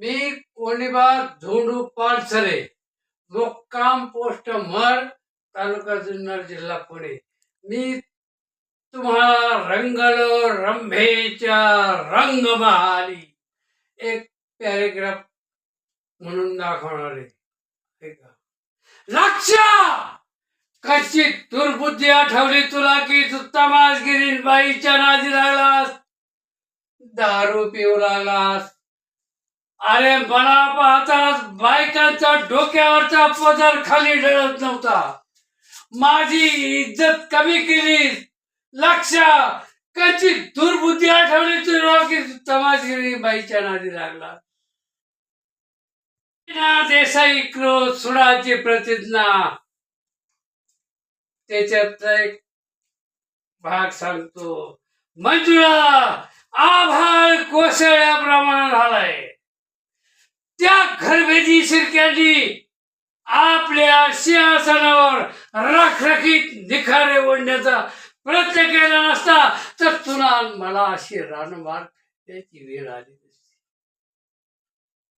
मी कोणीबा झोंडू पानसरे मुक्काम पोस्ट मर तालुका जुन्नर जिल्हा पुणे. मी तुम्हाला रंगलो रंभेच्या रंग एक पॅरेग्राफ म्हणून दाखवणार आहे. लक्षा लक्ष कशी दुर्बुद्धी आठवली तुला की सुत्ता तमासगिरी बाईच्या नादी लागलास? दारू पिऊ लागलास? अरे मला पाहताच बायकांचा डोक्यावरचा पदर खाली ढळत नव्हता. माझी इज्जत कमी केली. लक्ष कशी दुर्बुद्धी आठवली तुला की तू बाईच्या नादी लागला. देसाई क्रोध सुडाची प्रतिज्ञा. त्याच्यात एक भाग सांगतो. मंजुळा आभाळ कोसळल्याप्रमाणे झालाय. त्या घरभेदी शिरक्यांनी आपल्या सिंहासनावर रखरखीत निखारे ओढण्याचा प्रयत्न केला नसता तर तुला मला अशी रानमार त्याची वेळ आली